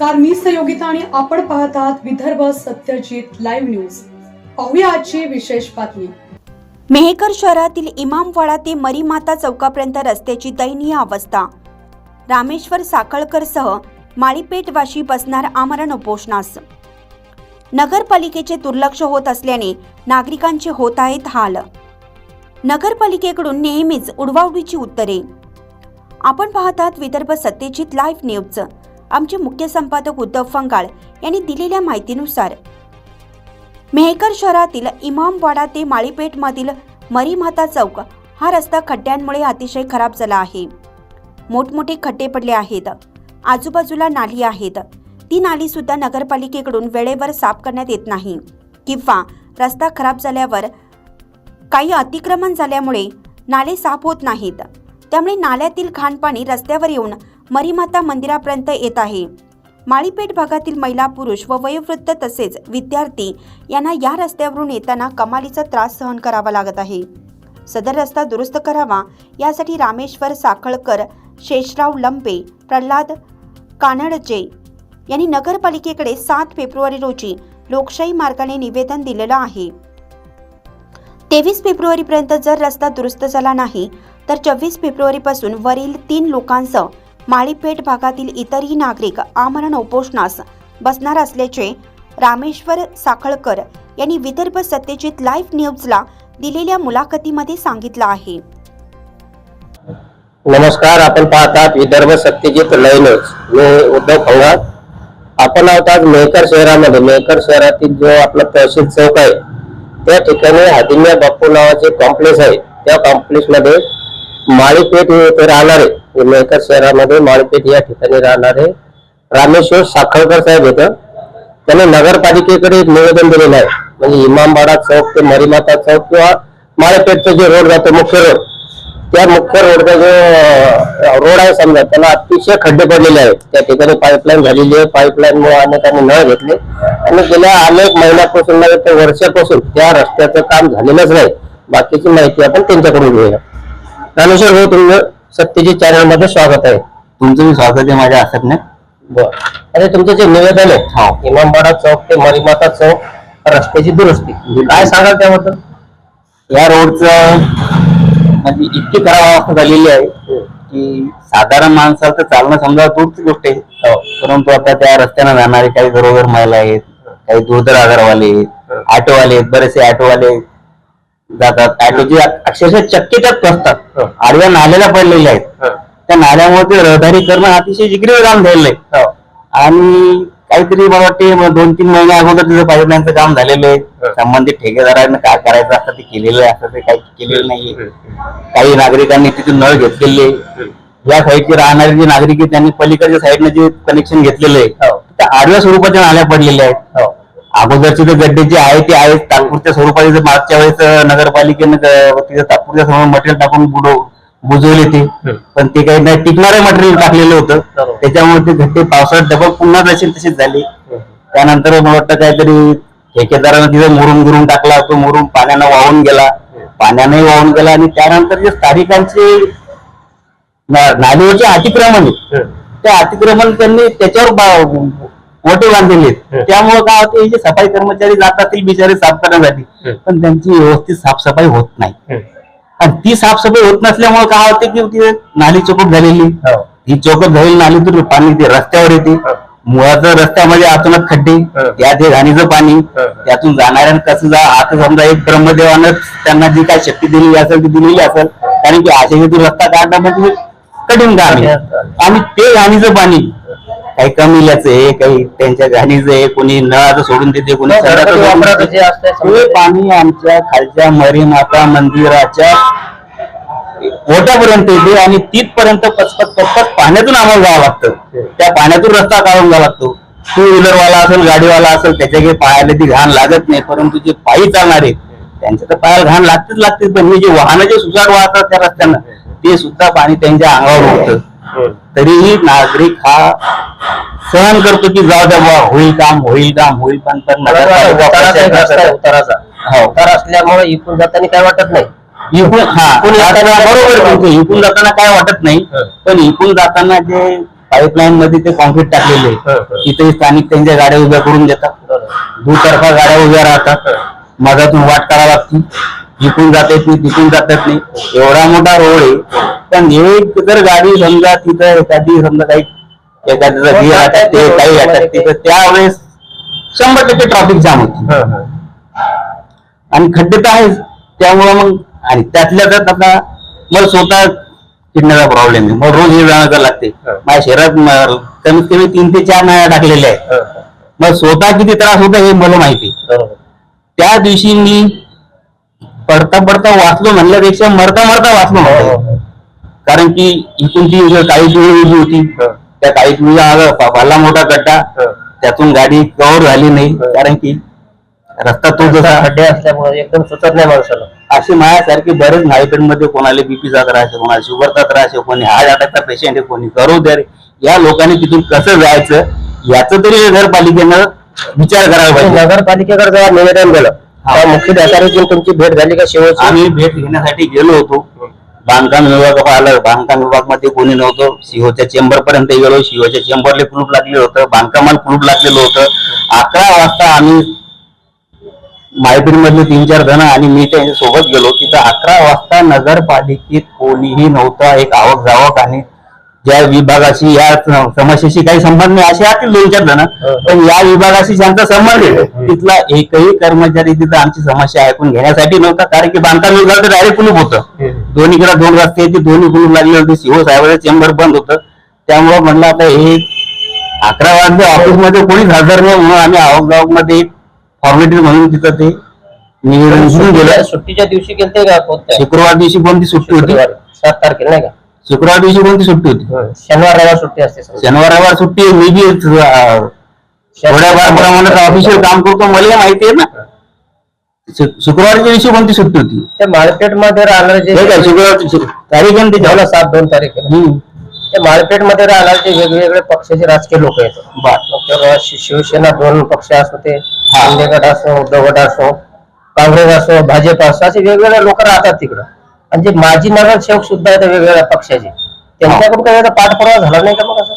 नमस्कार मी सहयोगिता आणि आपण पाहत आहात विदर्भ सत्यजित लाईव्ह न्यूज. पाहूया आजची विशेष बातमी. मेहकर शहरातील इमामवाडा ते मरीमाता चौकापर्यंत रस्त्याची दयनीय अवस्था. रामेश्वर साखळकर सह माळीपेठवाशी बसणार आमरण उपोषणास. नगरपालिकेचे दुर्लक्ष होत असल्याने नागरिकांचे होत आहेत हाल. नगरपालिकेकडून नेहमीच उडवाउडीची उत्तरे. आपण पाहतात विदर्भ सत्यजित लाईव्ह न्यूज. आमचे मुख्य संपादक उद्धव फंगाळ यांनी दिलेल्या माहितीनुसार मेहकर शहरातील इमामवाडा ते माळीपेठमधील मरीमाता चौक हा रस्ता खड्ड्यांमुळे अतिशय खराब झाला आहे. मोठमोठे खड्डे पडले आहेत. आजूबाजूला नाली आहेत. ती नाली सुद्धा नगरपालिकेकडून वेळेवर साफ करण्यात येत नाही किंवा रस्ता खराब झाल्यावर काही अतिक्रमण झाल्यामुळे नाले साफ होत नाहीत. त्यामुळे नाल्यातील खाणपाणी रस्त्यावर येऊन मरीमाता मंदिरापर्यंत येत आहे. माळीपेठ भागातील महिला पुरुष व वयोवृद्ध तसेच विद्यार्थी यांना या रस्त्यावरून येताना कमालीचा त्रास सहन करावा लागत आहे. सदर रस्ता दुरुस्त करावा यासाठी रामेश्वर साखळकर शेषराव लंपे प्रल्हाद कानडजे यांनी नगरपालिकेकडे सात फेब्रुवारी रोजी लोकशाही मार्गाने निवेदन दिलेलं आहे. तेवीस फेब्रुवारीपर्यंत जर रस्ता दुरुस्त झाला नाही तर चोवीस फेब्रुवारीपासून वरील तीन लोकांसह माळीपेठ भागातील इतरही नागरिक आमरण उपोषणास बसणार असल्याचे रामेश्वर साखळकर यांनी विदर्भ सत्यजित लाईव्ह न्यूजला दिलेल्या मुलाखतीमध्ये सांगितलं आहे. नमस्कार आपण पाहतात विदर्भ सत्यजित लाईनच मी उद्धव खंगात आपण आहोत आज मेहकर शहरामध्ये. मेहकर शहरातील जो आपला तहसील चौक आहे त्या ठिकाणी हादिन्या बाप्पू नावाचे कॉम्प्लेक्स आहे. त्या कॉम्प्लेक्समध्ये माळीपेठ हे इथे राहणारे मेहकर शहरामध्ये माळीपेठ या ठिकाणी राहणारे रामेश्वर साखळकर साहेब होतं त्याने नगरपालिकेकडे एक निवेदन दिलेलं आहे. म्हणजे इमामबाडा चौक ते मरीमाता चौक किंवा माळेपेठचा जे रोड जातो मुख्य रोड. त्या मुख्य रोडचा जो रोड आहे समजा त्याला अतिशय खड्डे पडलेले आहेत. त्या ठिकाणी पाईपलाईन झालेली आहे. पाईपलाईन मुळे अनेकांनी नळ घेतले. आणि गेल्या अनेक महिन्यापासून नव्हे तर वर्षापासून त्या रस्त्याचं काम झालेलंच नाही. बाकीची माहिती आपण त्यांच्याकडून घेऊया. रामेश्वर भाऊ तुमचं सत्यजित चॅनलमध्ये स्वागत आहे. तुमचं मी स्वागत आहे माझ्या आसपने बर. आणि तुमचं जे निवेदन आहे इमामबाडा चौक ते मरीमाता चौक रस्त्याची दुरुस्ती काय सांगाल त्याबद्दल? या रोडचं म्हणजे इतकी खराब अवस्था झालेली आहे की साधारण माणसाला तर चालणं समजा दूरची गोष्ट आहे. हो. परंतु आता त्या रस्त्यानं जाणारे काही घरोघर महिला आहेत काही दुर्धर आजारवाले आहेत ऑटोवाले आहेत बरेचसे ऑटोवाले जातात. ऑटोची अक्षरशः चक्की हो. आडव्या नाल्याला पडलेल्या आहेत. त्या नाल्यामुळे ते रहदारी करणं अतिशय जिगरी काम झालेलं आहे. हो. आणि काहीतरी मला वाटते दोन तीन महिने अगोदर तिचं पाईपलाईनचं काम झालेलं आहे. संबंधित ठेकेदारांना काय करायचं असतं ते केलेलं आहे. असं ते काही केलेलं नाहीये काही नागरिकांनी तिथून नळ घेतलेले या साईडचे राहणारे जे नागरिक आहेत त्यांनी पलीकडच्या साईडनं जे कनेक्शन घेतलेलं आहे त्या आडव्या स्वरूपाच्या नाल्या पडलेल्या आहेत. अगोदरचे जे गड्डे जे आहेत ते आहेत तात्पुरत्या स्वरूपाचे. जे मागच्या वेळेस नगरपालिकेनं तिथं तात्पुरत्या समोर मटेरियल टाकून बुडव बुजवले ते. पण ते काही नाही टिकणारे मटेरियल टाकलेलं होतं. त्याच्यामुळे ते गड्डे पावसाळ्यात डबल पुन्हा तसे तसेच झाले. त्यानंतर मला वाटतं काहीतरी ठेकेदारानं तिथं मुरुम गिरून टाकला तो मुरुम पाण्यानं वाहून गेला. पाण्याने वाहून गेला. आणि त्यानंतर जे स्थानिकांचे नालीवरचे अतिक्रमण आहे, त्या अतिक्रमण त्यांनी त्याच्यावर ओटे बांधलेले त्यामुळे काय होते हे जे सफाई कर्मचारी जात असतील बिचारे साफ करण्यासाठी. पण त्यांची व्यवस्थित साफसफाई होत नाही. आणि ती साफसफाई होत नसल्यामुळे काय होते की ती नाली चौकट झालेली. ही. चौकट झालेली नाली तर पाणी ते रस्त्यावर येते. मुळाचं रस्त्यामध्ये अचानक खड्डे त्यात हे घाणीचं पाणी त्यातून जाणाऱ्यांना कसं जा आता समजा एक ब्रह्मदेवानं त्यांना जी काय शक्ती दिलेली असेल ती दिलेली असेल कारण की हेतू रस्ता काढणं म्हणजे कठीण काम आहे. आणि ते घाणीचं पाणी काही कमिल्याचं आहे काही त्यांच्या घाणीचं आहे कोणी नळाचं सोडून देते कोणी हो, सोडून वापराचं देते. समजा ते. पाणी आमच्या खालच्या मरीमाता मंदिराच्या ओट्यापर्यंत येते आणि तिथपर्यंत पचपत पचपत पाण्यातून आम्हाला जावं लागतं. त्या पाण्यातून रस्ता काढून जावा लागतो. टू व्हीलर वाला असेल गाडीवाला असेल त्याच्या काही पायाला ती घाण लागत नाही परंतु जे पायी चालणारे त्यांच्या तर पायाला घाण लागतेच लागते पण हे जे वाहनं जे सुसाट वाहतात त्या रस्त्यानं ते सुद्धा पाणी त्यांच्या अंगावर उडतं तरीही नागरिक हा सहन करतो की जाऊ द्या बुवा होईल काम होईल काम होईल पण पण उतार असल्यामुळे इकडून जाताना काय वाटत नाही. हा इकडून जाताना बरोबर तुमचं. इकडून जाताना काय वाटत नाही. पण इकडून जाताना जे पाईपलाईन मध्ये ते कॉन्क्रीट टाकलेले. तिथे स्थानिक त्यांच्या गाड्या उभ्या करून देतात. दुतर्फा गाड्या उभ्या राहतात. मधातून वाट करावं लागती. इकडून जाता येत नाही तिकडून जाता येत नाही. एवढा मोठा रोड आहे. पण एक जर गाडी समजा तिथं एखादी समजा काही एखाद्याचा गिअर अटकते काही अटकते तर त्यावेळेस शंभर टक्के ट्रॅफिक जाम होती. आणि खड्डे तर आहेच. त्यामुळं मग आणि त्यातल्या त्यात आता मला स्वतः किडण्याचा प्रॉब्लेम आहे. मग रोज हे जाणं लागते. हं. माझ्या शहरात कमीत कमी तीन ते चार नाळ्या टाकलेल्या आहेत. मग स्वतः किती त्रास होता हे मला माहिती त्या दिवशी मी पडता पडता वाचलो म्हणल्यापेक्षा मरता मरता वाचलो म्हणतो. कारण की इथून ती काळी पिवळी उभी होती हं. त्या काळी पिवळ्या भला मोठा गड्डा हं. त्यातून गाडी कव्हर झाली नाही हं. कारण की रस्ता तो जसा खड्डे असल्यामुळे एकदम सुचत नाही माणसाला असे माझ्यासारखे बरेच मध्ये कोणाला बीपीचा त्रास आहे कोणाला शुगरचा त्रास आहे कोणी हार्ट अटॅकचा पेशंट आहे कोणी करोदर या लोकांनी तिथून कसं जायचं याचं तरी नगरपालिकेनं विचार करायला पाहिजे नगरपालिकेकडे जेव्हा निवेदन दिलं तेव्हा मुख्य अधिकाऱ्याची तुमची भेट झाली का शेवटची? आम्ही भेट घेण्यासाठी गेलो होतो. बांधकाम विभाग आलं. बांधकाम विभागमध्ये कोणी नव्हतं. सीओच्या चेंबर पर्यंत गेलो. सीओच्या चेंबरले कुलूप लागलेलं होतं. बांधकामाला कुलूप लागलेलं होतं. अकरा वाजता आम्ही माहिती मधले तीन चार जण आणि मी त्यांच्यासोबत गेलो. तिथं अकरा वाजता नगरपालिकेत कोणीही नव्हता. एक आवक जावक आणि ज्या विभागाशी या समस्येशी काही संबंध नाही असे असतील दोन चार जण. पण या विभागाशी ज्यांचा संबंध आहे तिथला एकही कर्मचारी तिथं आमची समस्या ऐकून घेण्यासाठी नव्हता कारण की बांधकाम विभाग डायरेक्ट कुलूप होतं. दोन्हीकडे दोन रस्ते ते दोन्ही कुलूप लागले होते. सीओ साहेबांचं चेंबर बंद होतं. त्यामुळं म्हणलं आता हे अकरा वाजता ऑफिसमध्ये कोणीच हजर नाही म्हणून आम्ही आवकमध्ये फॉर्मॅलिटी म्हणून तिथं ते निवेदन गेलं. सुट्टीच्या दिवशी गेलते का शुक्रवार दिवशी कोणती सुट्टी होती? सात तारखेला नाही का? शुक्रवार दिवशी कोणती सुट्टी होती शनिवार रविवार सुट्टी असते. शनिवार रविवार सुट्टी आहे. मी बी अं, थोड्याफार प्रमाणात ऑफिशियल काम करतो मला माहिती आहे ना शु- शुक्रवारच्या दिवशी कोणती सुट्टी होती ते मार्केटमध्ये राहणारे जे काय शुक्रवारची सु- तारीख झालं त्याच्यावर सात दोन हम्म. ते मार्केटमध्ये राहणारे जे वेगवेगळे पक्षाचे राजकीय लोक आहेत बर. मग ते शि- शिवसेना दोन पक्ष असो ते हा. शिंदे गट असो उद्धव गट असो काँग्रेस असो भाजप असो असे वेगवेगळे लोक राहतात तिकडं आणि जे माजी नगरसेवक सुद्धा आहेत वेगवेगळ्या पक्षाचे त्यांच्याकडून काही आता पाठपुरावा झाला नाही का मग असं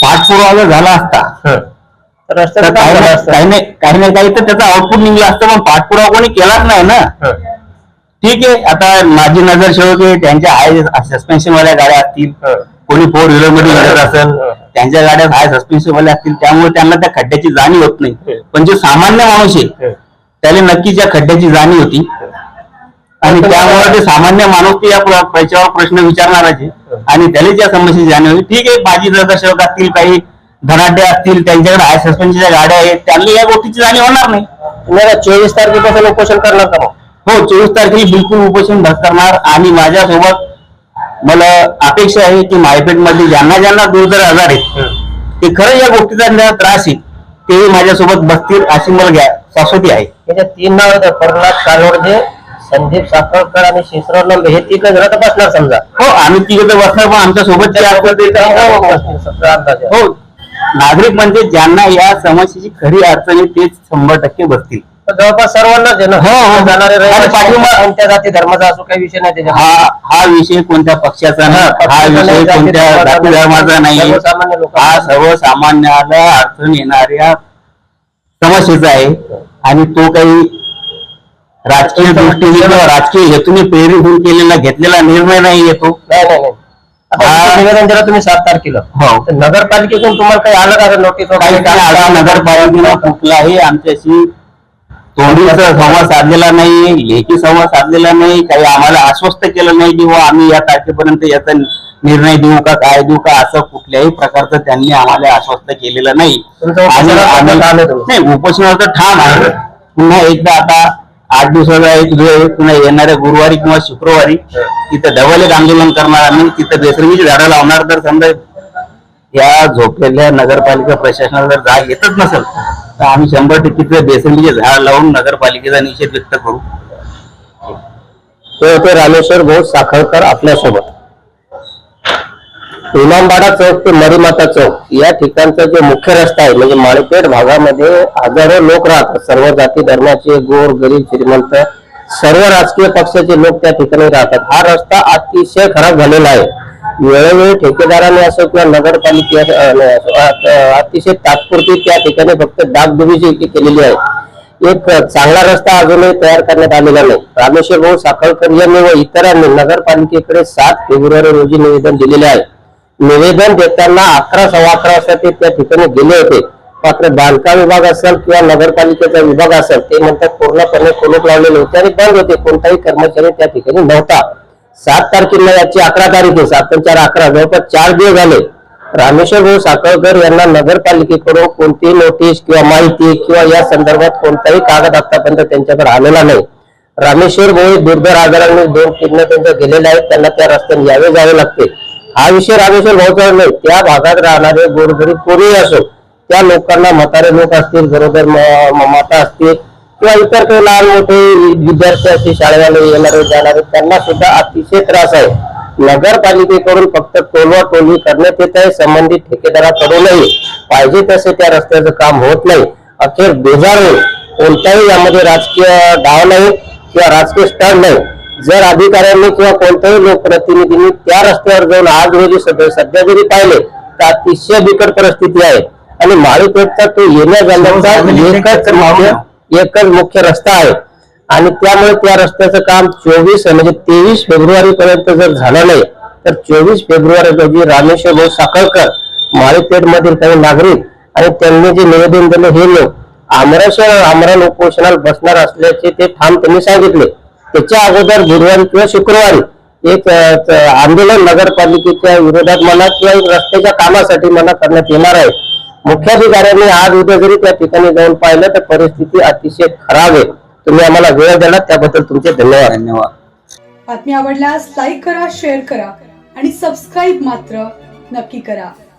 पाठपुरावा झाला असता तर तर रस्त्याचं काम काही झालं असतं काही नाही काही नाही काही तर त्याचा आउटपुट निघला असतं पण पाठपुरावा कोणी केलाच नाही ना हं. ठीक आहे आता माजी नगरसेवक आहे त्यांच्या हाय सस्पेन्शन वाल्या गाड्या असतील हं. कोणी फोर व्हीलरमध्ये येत असेल. त्यांच्या गाड्यात हाय सस्पेन्शन वाले असतील त्यामुळे त्यांना त्या खड्ड्याची जाणीव होत नाही हं. पण जे सामान्य माणूस आहे हं. त्याला नक्कीच या खड्ड्याची जाणीव होती आणि त्यामुळे ते सामान्य माणूस ते या याच्यावर प्रश्न विचारणारच. आहे आणि त्याला ज्या समस्येची जाणीव होती ठीक आहे माजी नगरसेवक असतील काही धनाढ्य असतील त्यांच्याकडे हाय सस्पेन्शनच्या गाड्या आहेत त्यांना या गोष्टीची जाणीव होणार नाही. चोवीस तारखेपासून उपोषण करणार का हो चोवीस तारखेला बिलकुल उपोषण करणार. आणि माझ्यासोबत मला अपेक्षा आहे की मायपेटमध्ये ज्यांना ज्यांना दुर्धर आजार आहेत ते खरं या गोष्टीचा त्रास आहे ते माझ्यासोबत बसतील अशी मला घ्या शाश्वती आहे. त्याच्यात तीन नाव प्रल्हाद कानोडजे संदीप साखळकर आणि शिशराव लंबे हे जण तर बसणार समजा. हो आम्ही तिघे तर बसणार पण आमच्यासोबत जे तर- हो, हो, हो. सतरा अंदाजे. हो नागरिक म्हणजे ज्यांना या समस्येची खरी अडचण आहे तेच शंभर टक्के बसतील. तर जवळपास सर्वांनाच आहे ना? हो, हो. जाणारे आणि रहिवासी पाठिंबा- कोणत्या जाती धर्माचा असो काही विषय नाही त्याच्यात हा हा विषय कोणत्या पक्षाचा नाही हा विषय कोणत्या जाती धर्माचा नाही. सर्वसामान्य. हा सर्वसामान्याला अडचण येणाऱ्या समस्येचा आहे. आणि तो काही राजकीय दृष्टीने किंवा राजकीय हेतूने प्रेरित होऊन केलेला घेतलेला निर्णय नाही येतो. नाही नाही नाही. आता हा. तुमचं निवेदन दिलं तुम्ही सात तारखेला. हो. तर नगरपालिकेतून तुम्हाला काही आलं का नोटीस काही काही आढा नगरपालिकेनं कुठलाही आमच्याशी तोंडीचा संवाद साधलेला नाही लेखी संवाद साधलेला नाही काही आम्हाला आश्वस्त केलं नाही की बुवा आम्ही या तारखेपर्यंत याचा निर्णय देऊ का काय देऊ का असं कुठल्याही प्रकारचं त्यांनी आम्हाला आश्वस्त केलेलं नाही. तुमचं आणि उपोषणाचं आम्ही- ठाम आहे? नाही उपोषणाचं ठाम आहे. पुन्हा एकदा आता आठ दिवसाचा एक जो पुन्हा येणाऱ्या गुरुवारी किंवा शुक्रवारी तिथं डबल एक आंदोलन करणार आम्ही तिथं बेसरमीची झाडं लावणार. तर समजा या झोपलेल्या नगरपालिका प्रशासनाला जर जाग येतच नसेल तर आम्ही शंभर टक्के बेसरमीचे झाड लावून नगरपालिकेचा निषेध व्यक्त करू. तर रामेश्वर भाऊ साखळकर आपल्यासोबत. इमामबाडा चौक ते मरीमाता चौक या ठिकाणचा जो मुख्य रस्ता आहे म्हणजे माळपेठ भागामध्ये हजारो लोक राहतात. सर्व जाती धर्माचे गोर गरीब श्रीमंत सर्व राजकीय पक्षाचे लोक त्या ठिकाणी राहतात. हा रस्ता अतिशय खराब झालेला आहे. वेळोवेळी ठेकेदाराने असो किंवा नगरपालिके अतिशय तात्पुरती त्या ठिकाणी फक्त डागडुबीची केलेली आहे. एक चांगला रस्ता अजूनही तयार करण्यात आलेला नाही. रामेश्वर भाऊ साखळकर यांनी व इतरांनी नगरपालिकेकडे सात फेब्रुवारी रोजी निवेदन दिलेले आहे. निवेदन देताना अकरा सव्वा अकरा वाजता ते त्या ठिकाणी गेले होते. मात्र बांधकाम विभाग असेल किंवा नगरपालिकेचा विभाग असेल ते म्हणतात पूर्णपणे कुलूप लावलेले होते आणि बंद होते. कोणताही कर्मचारी त्या ठिकाणी नव्हता. सात तारखेला याची अकरा तारीख आहे. सात चार अकरा. जवळपास चार दिवस झाले. रामेश्वर भाऊ साखळकर यांना नगरपालिकेकडून कोणतीही नोटीस किंवा माहिती किंवा या संदर्भात कोणताही कागद आतापर्यंत त्यांच्याकडे आलेला नाही. रामेश्वर भाऊ दुर्धर आजाराने दोन किडनं त्यांच्या गेलेल्या आहेत. त्यांना त्या रस्त्याने यावे जावे लागते. हा विषय रामेश्वर भाऊचा नाही. त्या भागात राहणारे गोरगरीब कोणीही असो त्या लोकांना म्हातारे लोक असतील गरोदर म- माता असतील किंवा इतर काही लहान मोठे विद्यार्थी असतील शाळेवाले येणारे जाणारे त्यांना सुद्धा अतिशय त्रास आहे. नगरपालिकेकडून फक्त टोलवा टोलवी करण्यात येत आहे संबंधित ठेकेदाराकडूनही. पाहिजे तसे त्या रस्त्याचं काम होत नाही. अखेर बेजार होईल. कोणताही यामध्ये राजकीय डाव नाही किंवा राजकीय स्टँड नाही. जर अधिकाऱ्यांनी किंवा कोणत्याही लोकप्रतिनिधींनी त्या रस्त्यावर जाऊन आज रोजी सध्या सध्या जरी पाहिले तर अतिशय बिकट परिस्थिती आहे. आणि माळीपेठचा तो येण्या जाण्याचा एकच मुख्य एकच मुख्य रस्ता आहे. आणि त्यामुळे त्या रस्त्याचं काम चोवीस म्हणजे तेवीस फेब्रुवारी पर्यंत जर झालं नाही तर चोवीस फेब्रुवारी रोजी रामेश्वर भाऊ साखळकर माळीपेठ मधील काही नागरिक आणि त्यांनी जे निवेदन दिले हे लोक आमराशा आमरण उपोषणाला बसणार असल्याचे ते ठाम त्यांनी सांगितले. त्याच्या अगोदर गुरुवारी किंवा शुक्रवारी एक आंदोलन नगरपालिकेच्या विरोधात म्हणा किंवा एक रस्त्याच्या कामासाठी म्हणा करण्यात येणार आहे. मुख्याधिकाऱ्यांनी आज उद्या जरी त्या ठिकाणी जाऊन पाहिलं तर परिस्थिती अतिशय खराब आहे. तुम्ही आम्हाला वेळ दिला त्याबद्दल तुमचे धन्यवाद. धन्यवाद. बातमी आवडल्यास लाईक करा शेअर करा आणि सबस्क्राईब मात्र नक्की करा.